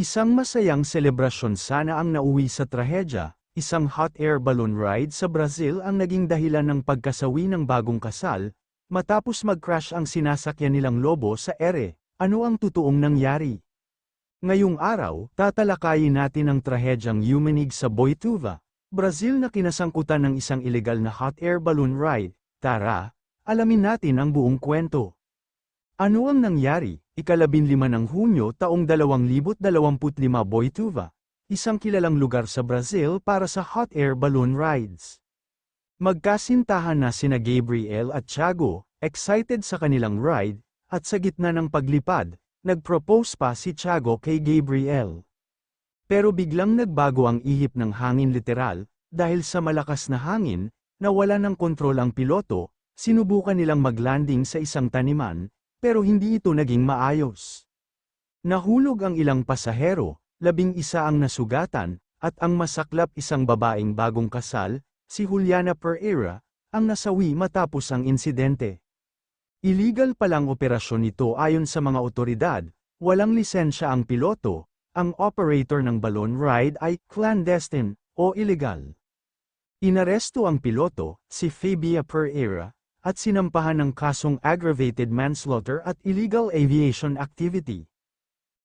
Isang masayang selebrasyon sana ang nauwi sa trahedya, isang hot air balloon ride sa Brazil ang naging dahilan ng pagkasawi ng bagong kasal, matapos mag-crash ang sinasakyan nilang lobo sa ere. Ano ang totoong nangyari? Ngayong araw, tatalakayin natin ang trahedyang yumanig sa Boituva, Brazil na kinasangkutan ng isang ilegal na hot air balloon ride. Tara, alamin natin ang buong kwento. Ano ang nangyari? Ikalabinlima ng Hunyo taong 2025 Boituva, isang kilalang lugar sa Brazil para sa hot air balloon rides. Magkasintahan na sina Gabriel at Tiago, excited sa kanilang ride, at sa gitna ng paglipad, nag-propose pa si Tiago kay Gabriel. Pero biglang nagbago ang ihip ng hangin literal, dahil sa malakas na hangin, nawala ng kontrol ang piloto, sinubukan nilang maglanding sa isang taniman, pero hindi ito naging maayos. Nahulog ang ilang pasahero, labing isa ang nasugatan, at ang masaklap isang babaeng bagong kasal, si Juliana Pereira, ang nasawi matapos ang insidente. Illegal palang operasyon ito ayon sa mga otoridad, walang lisensya ang piloto, ang operator ng balloon ride ay clandestine o illegal. Inaresto ang piloto, si Fabia Pereira, at sinampahan ng kasong aggravated manslaughter at illegal aviation activity.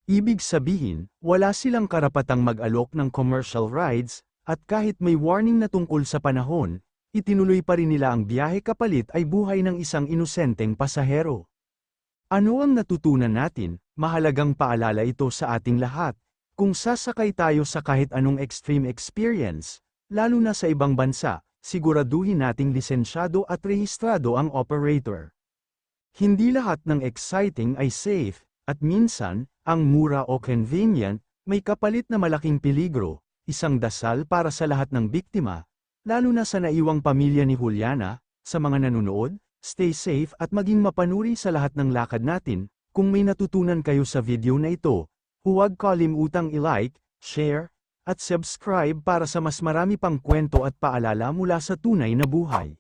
Ibig sabihin, wala silang karapatang mag-alok ng commercial rides, at kahit may warning na tungkol sa panahon, itinuloy pa rin nila ang biyahe kapalit ay buhay ng isang inosenteng pasahero. Ano ang natutunan natin? Mahalagang paalala ito sa ating lahat. Kung sasakay tayo sa kahit anong extreme experience, lalo na sa ibang bansa, siguraduhin nating lisensyado at rehistrado ang operator. Hindi lahat ng exciting ay safe, at minsan, ang mura o convenient, may kapalit na malaking peligro, isang dasal para sa lahat ng biktima, lalo na sa naiwang pamilya ni Juliana, sa mga nanonood, stay safe at maging mapanuri sa lahat ng lakad natin, kung may natutunan kayo sa video na ito, huwag kalimutang i-like, share, at subscribe para sa mas marami pang kwento at paalala mula sa tunay na buhay.